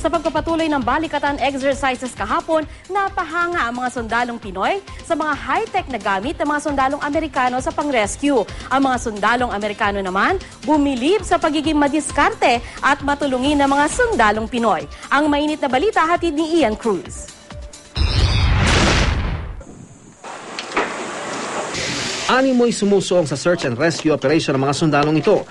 Sa pagpapatuloy ng balikatan exercises kahapon, napahanga ang mga sundalong Pinoy sa mga high-tech na gamit ng mga sundalong Amerikano sa pang-rescue. Ang mga sundalong Amerikano naman, bumilib sa pagiging madiskarte at matulungin ng mga sundalong Pinoy. Ang mainit na balita hatid ni Ian Cruz. Animoy sumusuong sa search and rescue operation ng mga sundalong ito.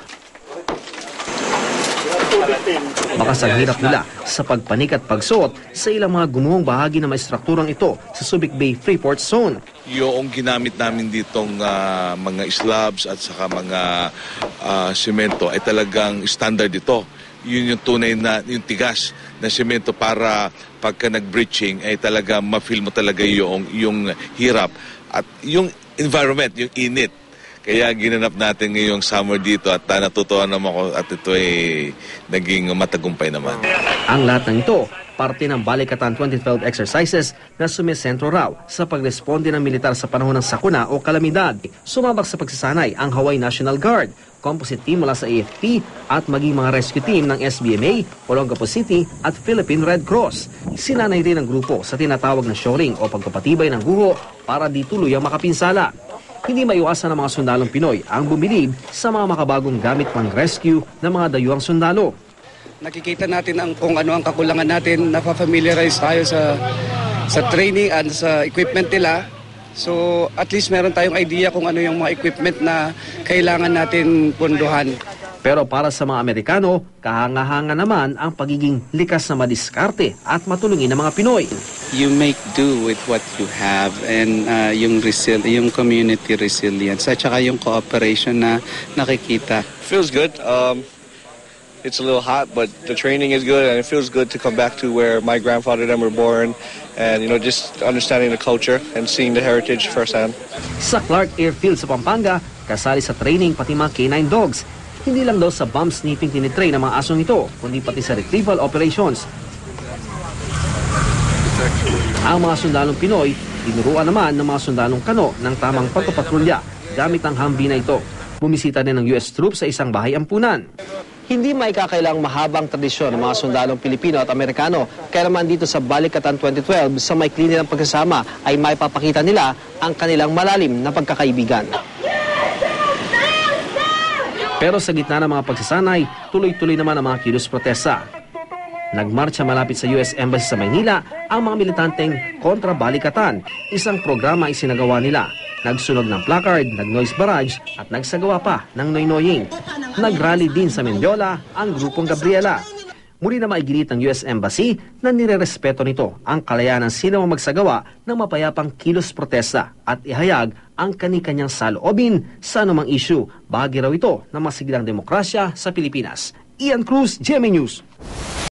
Baka sa hirap nila sa pagpanik at pagsuot sa ilang mga gumuhong bahagi ng mga strukturang ito sa Subic Bay Freeport Zone. Yung ginamit namin ditong ah, mga slabs at saka mga ah, semento ay talagang standard ito. Yun yung tunay na, yung tigas na semento para pagka nag-breaching ay talaga ma-feel mo talaga yung, yung hirap at yung environment, yung init. Kaya ginanap natin ngayong summer dito at uh, natutuwa naman ako at ito ay naging matagumpay naman. Ang lahat ng ito, parte ng Balikatan 2012 exercises na sumisentro raw sa pagresponde ng militar sa panahon ng sakuna o kalamidad. Sumabak sa pagsasanay ang Hawaii National Guard, composite team mula sa AFP at maging mga rescue team ng SBMA, Olongapo City at Philippine Red Cross. Sinanay rin ang grupo sa tinatawag na shoring o pagpapatibay ng guho para di tuluyang makapinsala. Hindi maiwasan ng mga sundalong Pinoy ang bumilib sa mga makabagong gamit pang rescue ng mga dayuhang sundalo. nakikita natin ang kung ano ang kakulangan natin, napafamiliarize tayo sa sa training and sa equipment nila. So at least meron tayong idea kung ano yung mga equipment na kailangan natin punduhan. Pero para sa mga Amerikano, kahanga-hanga naman ang pagiging likas na madiskarte at matulungin ng mga Pinoy. you make do with what you have and uh, yung resil yung community resilience at saka yung cooperation na nakikita. feels good. Um, it's a little hot, but the training is good, and it feels good to come back to where my grandfather and them were born, and you know, just understanding the culture and seeing the heritage firsthand. Sa Clark Airfield sa Pampanga, kasali sa training pati mga canine dogs. Hindi lang daw sa bomb sniffing tinitrain ng mga asong ito, kundi pati sa retrieval operations. Ang mga sundalong Pinoy, tinuruan naman ng mga sundalong kano ng tamang pagpapatrolya gamit ang Humvee na ito. Bumisita din ng US troops sa isang bahay ampunan. Hindi may kakailang mahabang tradisyon ng mga sundalong Pilipino at Amerikano. Kaya naman dito sa Balikatan 2012, sa may ng pagkasama ay may papakita nila ang kanilang malalim na pagkakaibigan. Pero sa gitna ng mga pagsasanay, tuloy-tuloy naman ang mga kilos protesta. Nagmarcha malapit sa US Embassy sa Maynila ang mga militanteng kontra balikatan. Isang programa isinagawa nila. Nagsunog ng placard, nag-noise barrage at nagsagawa pa ng noy-noying. Nagrally din sa Mendiola ang grupong Gabriela. Muli na maigilit ng US Embassy na nirerespeto nito ang kalayaan ng sino magsagawa ng mapayapang kilos protesta at ihayag ang kani-kanyang saloobin sa anumang issue. Bahagi raw ito ng masigilang demokrasya sa Pilipinas. Ian Cruz, GMA News.